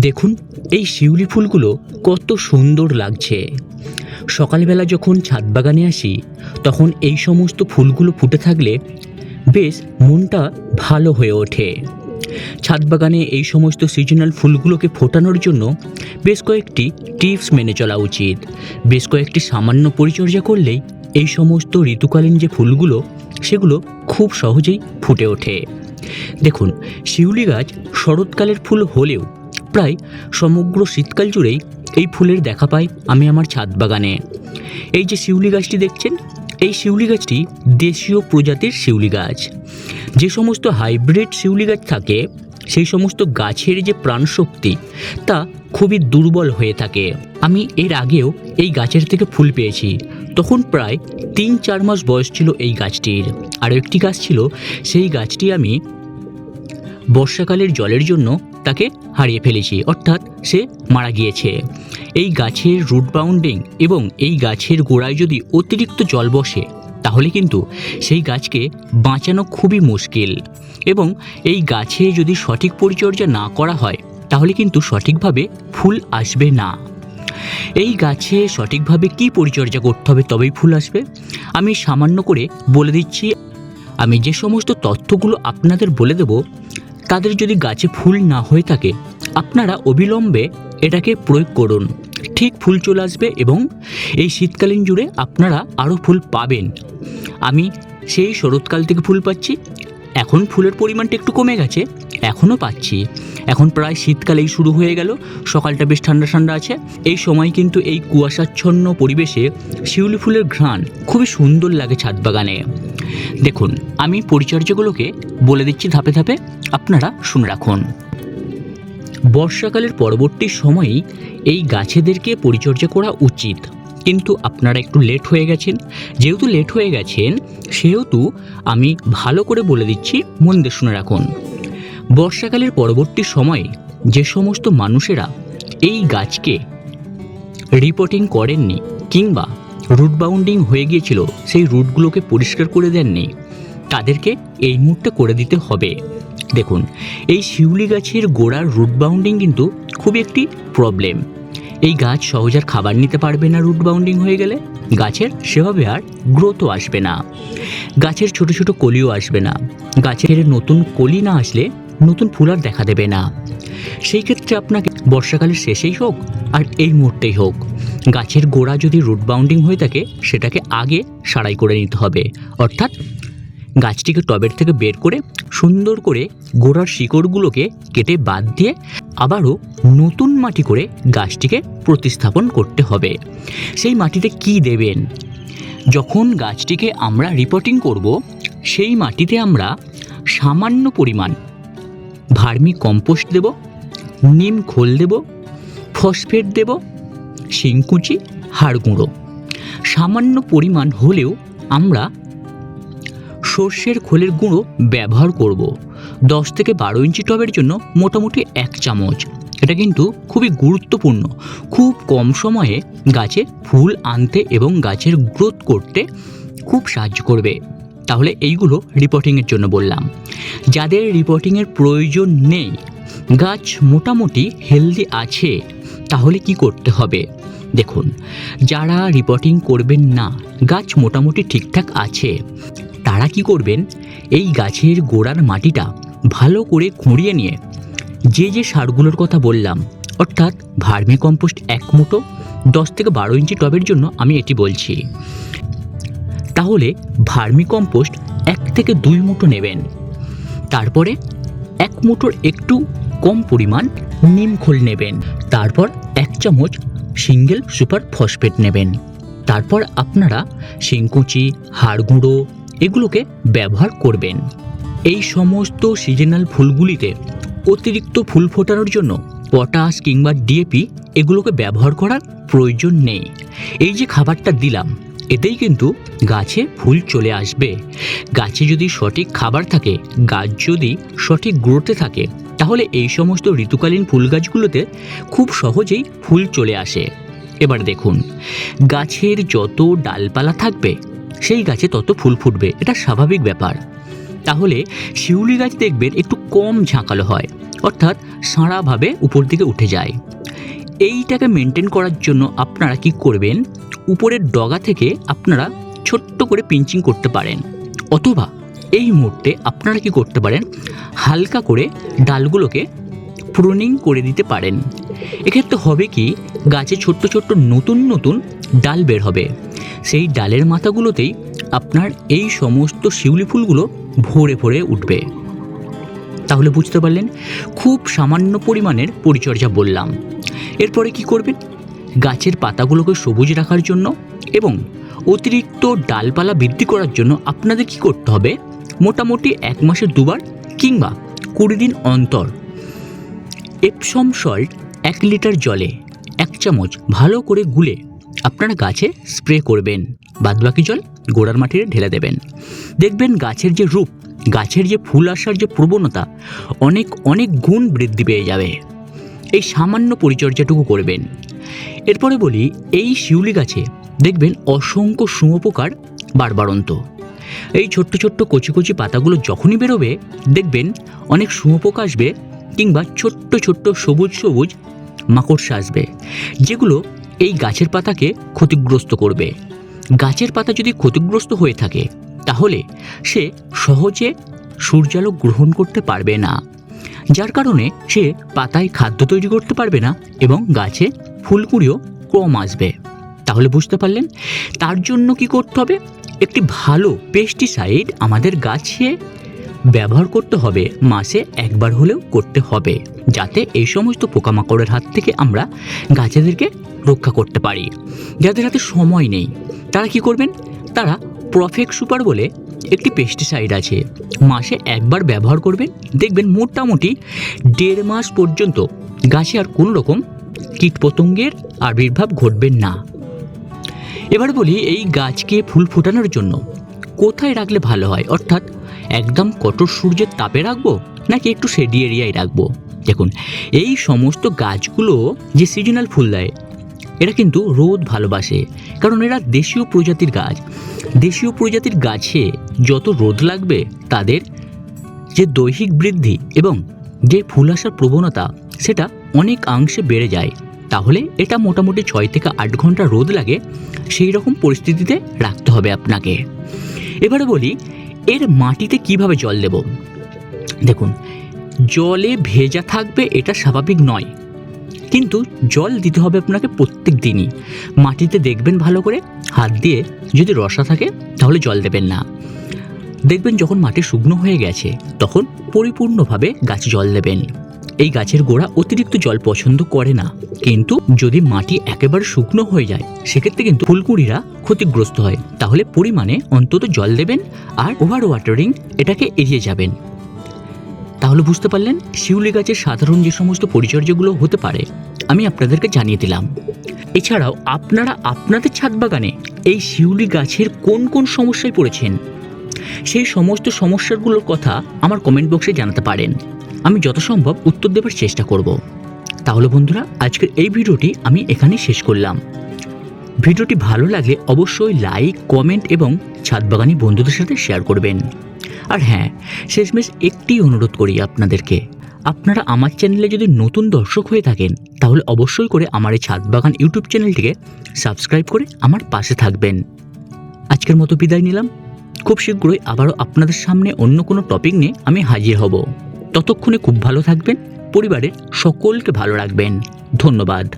দেখুন, এই শিউলি ফুলগুলো কত সুন্দর লাগছে। সকালবেলা যখন ছাদ বাগানে আসি, তখন এই সমস্ত ফুলগুলো ফুটে থাকলে বেশ মনটা ভালো হয়ে ওঠে। ছাদ বাগানে এই সমস্ত সিজনাল ফুলগুলোকে ফোটানোর জন্য বেশ কয়েকটি টিপস মেনে চলা উচিত। বেশ কয়েকটি সামান্য পরিচর্যা করলেই এই সমস্ত ঋতুকালীন যে ফুলগুলো, সেগুলো খুব সহজেই ফুটে ওঠে। দেখুন, শিউলি গাছ শরৎকালের ফুল হলেও প্রায় সমগ্র শীতকাল জুড়েই এই ফুলের দেখা পাই আমি আমার ছাদ বাগানে। এই যে শিউলি গাছটি দেখছেন, এই শিউলি গাছটি দেশীয় প্রজাতির শিউলি গাছ। যে সমস্ত হাইব্রিড শিউলি গাছ থাকে, সেই সমস্ত গাছের যে প্রাণশক্তি, তা খুবই দুর্বল হয়ে থাকে। আমি এর আগেও এই গাছের থেকে ফুল পেয়েছি। তখন প্রায় তিন চার মাস বয়স ছিল এই গাছটির। আরও একটি গাছ ছিল, সেই গাছটি আমি বর্ষাকালের জলের জন্য তাকে হারিয়ে ফেলেছি, অর্থাৎ সে মারা গিয়েছে। এই গাছের রুট বাউন্ডিং এবং এই গাছের গোড়ায় যদি অতিরিক্ত জল বসে, তাহলে কিন্তু সেই গাছকে বাঁচানো খুবই মুশকিল। এবং এই গাছে যদি সঠিক পরিচর্যা না করা হয়, তাহলে কিন্তু সঠিকভাবে ফুল আসবে না। এই গাছে সঠিকভাবে কি পরিচর্যা করতে হবে তবেই ফুল আসবে? আমি সামান্য করে বলে দিচ্ছি, আমি যে সমস্ত তথ্যগুলো আপনাদের বলে দেব তাদের যদি গাছে ফুল না হয়ে থাকে, আপনারা অবিলম্বে এটাকে প্রয়োগ করুন। ঠিক ফুল চলে আসবে এবং এই শীতকালীন জুড়ে আপনারা আরও ফুল পাবেন। আমি সেই শরৎকাল থেকে ফুল পাচ্ছি। এখন ফুলের পরিমাণটা একটু কমে গেছে, এখনও পাচ্ছি। এখন প্রায় শীতকালেই শুরু হয়ে গেল, সকালটা বেশ ঠান্ডা ঠান্ডা আছে। এই সময় কিন্তু এই কুয়াশাচ্ছন্ন পরিবেশে শিউলি ফুলের ঘ্রাণ খুবই সুন্দর লাগে ছাদ বাগানে। দেখুন, আমি পরিচর্যাগুলোকে বলে দিচ্ছি ধাপে ধাপে, আপনারা শুনে রাখুন। বর্ষাকালের পরবর্তী সময়েই এই গাছেদেরকে পরিচর্যা করা উচিত। কিন্তু আপনারা একটু লেট হয়ে গেছেন। যেহেতু লেট হয়ে গেছেন, সেহেতু আমি ভালো করে বলে দিচ্ছি মন দিয়ে শুনে রাখুন। বর্ষাকালের পরবর্তী সময়ে যে সমস্ত মানুষেরা এই গাছকে রিপোর্টিং করেননি কিংবা রুট বাউন্ডিং হয়ে গিয়েছিল, সেই রুটগুলোকে পরিষ্কার করে দেননি। তাদেরকে এই মুহূর্তে করে দিতে হবে। দেখুন, এই শিউলি গাছের গোড়ার রুট বাউন্ডিং কিন্তু খুবই একটি প্রবলেম এই গাছ সহজ আর খাবার নিতে পারবে না রুট বাউন্ডিং হয়ে গেলে। গাছের সেভাবে আর গ্রোথও আসবে না। গাছের ছোট ছোট কলিও আসবে না। গাছের নতুন কলি না আসলে নতুন ফুল আর দেখা দেবে না। সেই ক্ষেত্রে আপনাকে বর্ষাকালের শেষেই হোক আর এই মুহূর্তেই হোক। গাছের গোড়া যদি রুট বাউন্ডিং হয়ে থাকে, সেটাকে আগে সারাই করে নিতে হবে। অর্থাৎ গাছটিকে টবের থেকে বের করে সুন্দর করে গোড়ার শিকড়গুলোকে কেটে বাদ দিয়ে আবারও নতুন মাটি করে গাছটিকে প্রতিস্থাপন করতে হবে। সেই মাটিতে কি দেবেন? যখন গাছটিকে আমরা রিপোর্টিং করব, সেই মাটিতে আমরা সামান্য পরিমাণ ভার্মি কম্পোস্ট দেব, নিম খোল দেব, ফসফেট দেব, শিংকুচি, হাড় গুঁড়ো। সামান্য পরিমাণ হলেও আমরা সর্ষের খোলের গুঁড়ো ব্যবহার করব। দশ থেকে বারো ইঞ্চি টবের জন্য মোটামুটি এক চামচ। এটা কিন্তু খুবই গুরুত্বপূর্ণ। খুব কম সময়ে গাছে ফুল আনতে এবং গাছের গ্রোথ করতে খুব সাহায্য করবে। তাহলে এইগুলো রিপোর্টিংয়ের জন্য বললাম। যাদের রিপোর্টিংয়ের প্রয়োজন নেই, গাছ মোটামুটি হেলদি আছে, তাহলে কি করতে হবে? দেখুন, যারা রিপোর্টিং করবেন না, গাছ মোটামুটি ঠিকঠাক আছে, তারা কি করবেন? এই গাছের গোড়ার মাটিটা ভালো করে খুঁড়িয়ে নিয়ে, যে যে সারগুলোর কথা বললাম, অর্থাৎ ভার্মি কম্পোস্ট এক মুঠো, দশ থেকে বারো ইঞ্চি টবের জন্য আমি এটি বলছি তাহলে ভার্মি কম্পোস্ট এক থেকে দুই মুঠো নেবেন। তারপরে এক মুঠোর একটু কম পরিমাণ নিম খোল নেবেন। তারপর এক চামচ সিঙ্গেল সুপার ফসফেট নেবেন। তারপর আপনারা শিংকুচি হাড় গুঁড়ো এগুলোকে ব্যবহার করবেন। এই সমস্ত সিজনাল ফুলগুলিতে অতিরিক্ত ফুল ফোটানোর জন্য পটাশ কিংবা ডিএপি এগুলোকে ব্যবহার করার প্রয়োজন নেই। এই যে খাবারটা দিলাম এতেই কিন্তু গাছে ফুল চলে আসবে। গাছে যদি সঠিক খাবার থাকে, গাছ যদি সঠিক গ্রোথে থাকে, তাহলে এই সমস্ত ঋতুকালীন ফুল গাছগুলোতে খুব সহজেই ফুল চলে আসে। এবার দেখুন, গাছের যত ডালপালা থাকবে, সেই গাছে তত ফুল ফুটবে। এটা স্বাভাবিক ব্যাপার। তাহলে শিউলি গাছ দেখবেন একটু কম ঝাঁকালো হয়, অর্থাৎ সাঁড়াভাবে উপর দিকে উঠে যায়। এইটাকে মেনটেন করার জন্য আপনারা কি করবেন? উপরের ডগা থেকে আপনারা ছোট্ট করে পিঞ্চিং করতে পারেন। অথবা এই মুহূর্তে আপনারা কি করতে পারেন, হালকা করে ডালগুলোকে প্রুনিং করে দিতে পারেন। এক্ষেত্রে হবে কি, গাছে ছোট্ট ছোট্ট নতুন নতুন ডাল বের হবে। সেই ডালের মাথাগুলোতেই আপনার এই সমস্ত শিউলি ফুলগুলো ভরে ভরে উঠবে। তাহলে বুঝতে পারলেন, খুব সামান্য পরিমাণের পরিচর্যা বললাম। এরপরে কি করবেন? গাছের পাতাগুলোকে সবুজ রাখার জন্য এবং অতিরিক্ত ডালপালা বৃদ্ধি করার জন্য আপনাদের কি করতে হবে? মোটামুটি এক মাসে দুবার কিংবা কুড়ি দিন অন্তর এপসম সল্ট এক লিটার জলে এক চামচ ভালো করে গুলে আপনারা গাছে স্প্রে করবেন। বাদবাকি জল গোড়ার মাটিতে ঢেলে দেবেন। দেখবেন গাছের যে রূপ, গাছের যে ফুল আসার যে প্রবণতা, অনেক অনেক গুণ বৃদ্ধি পেয়ে যাবে। এই সামান্য পরিচর্যাটুকু করবেন। এরপরে বলি, এই শিউলি গাছে দেখবেন অসংখ্য শুঁয়োপোকার বারবারন্ত। এই ছোট্ট ছোট্ট কচি কচি পাতাগুলো যখনই বেরোবে, দেখবেন অনেক শুঁয়োপোকা আসবে কিংবা ছোট্ট ছোট্ট সবুজ সবুজ মাকড়সা আসবে, যেগুলো এই গাছের পাতাকে ক্ষতিগ্রস্ত করবে। গাছের পাতা যদি ক্ষতিগ্রস্ত হয়ে থাকে, তাহলে সে সহজে সূর্যালোক গ্রহণ করতে পারবে না। যার কারণে সে পাতায় খাদ্য তৈরি করতে পারবে না এবং গাছে ফুলকুড়িও কম আসবে। তাহলে বুঝতে পারলেন? তার জন্য কি করতে হবে? একটি ভালো পেস্টিসাইড আমাদের গাছে ব্যবহার করতে হবে। মাসে একবার হলেও করতে হবে, যাতে এই সমস্ত পোকামাকড়ের হাত থেকে আমরা গাছেদেরকে রক্ষা করতে পারি। যাদের হাতে সময় নেই, তারা কি করবেন? তারা প্রফেক্ট সুপার বলে একটি পেস্টিসাইড আছে। মাসে একবার ব্যবহার করবেন। দেখবেন মোটামুটি দেড় মাস পর্যন্ত গাছে আর কোনো রকম কীটপতঙ্গের আবির্ভাব ঘটবে না। এবার বলি, এই গাছকে ফুল ফোটানোর জন্য কোথায় রাখলে ভালো হয়? অর্থাৎ একদম কঠোর সূর্যের তাপে রাখব নাকি একটু শেডি এরিয়ায় রাখব? দেখুন, এই সমস্ত গাছগুলো যে সিজনাল ফুল দেয় এরা কিন্তু রোদ ভালোবাসে, কারণ এরা দেশীয় প্রজাতির গাছ। দেশীয় প্রজাতির গাছে যত রোদ লাগবে, তাদের যে দৈহিক বৃদ্ধি এবং যে ফুল আসার প্রবণতা, সেটা অনেক অংশে বেড়ে যায়। তাহলে এটা মোটামুটি ছয় থেকে আট ঘণ্টা রোদ লাগে, সেই রকম পরিস্থিতিতে রাখতে হবে আপনাকে। এবারে বলি, এর মাটিতে কীভাবে জল দেব? দেখুন, জলে ভেজা থাকবে এটা স্বাভাবিক নয়। কিন্তু জল দিতে হবে আপনাকে প্রত্যেক দিনই। মাটিতে দেখবেন ভালো করে, হাত দিয়ে যদি রসা থাকে, তাহলে জল দেবেন না। দেখবেন যখন মাটি শুকনো হয়ে গেছে, তখন পরিপূর্ণভাবে গাছে জল দেবেন। এই গাছের গোড়া অতিরিক্ত জল পছন্দ করে না। কিন্তু যদি মাটি একেবারে শুকনো হয়ে যায়, সেক্ষেত্রে কিন্তু ফুলকুড়িরা ক্ষতিগ্রস্ত হয়। তাহলে পরিমাণে অন্তত জল দেবেন আর ওভার ওয়াটারিং এটাকে এড়িয়ে যাবেন। তাহলে বুঝতে পারলেন, শিউলি গাছের সাধারণ যে সমস্ত পরিচর্যাগুলো হতে পারে, আমি আপনাদেরকে জানিয়ে দিলাম। এছাড়াও আপনারা আপনাদের ছাদ বাগানে এই শিউলি গাছের কোন কোন সমস্যায় পড়েছেন? সেই সমস্ত সমস্যাগুলোর কথা আমার কমেন্ট বক্সে জানাতে পারেন। আমি যথাসম্ভব উত্তর দেবার চেষ্টা করব। তাহলে বন্ধুরা, আজকের এই ভিডিওটি আমি এখানে শেষ করলাম। ভিডিওটি ভালো লাগলে অবশ্যই লাইক কমেন্ট এবং ছাদ বাগানি বন্ধুদের সাথে শেয়ার করবেন। আর হ্যাঁ শেষমেশ একটি অনুরোধ করি আপনাদেরকে। আপনারা আমার চ্যানেলে যদি নতুন দর্শক হয়ে থাকেন, তাহলে অবশ্যই করে আমার এই ছাদ বাগান ইউটিউব চ্যানেলটিকে সাবস্ক্রাইব করে আমার পাশে থাকবেন। আজকের মতো বিদায় নিলাম। খুব শীঘ্রই আবারও আপনাদের সামনে অন্য কোনো টপিক নিয়ে আমি হাজির হব। ততক্ষণে খুব ভালো থাকবেন, পরিবারের সকলকে ভালো রাখবেন। ধন্যবাদ।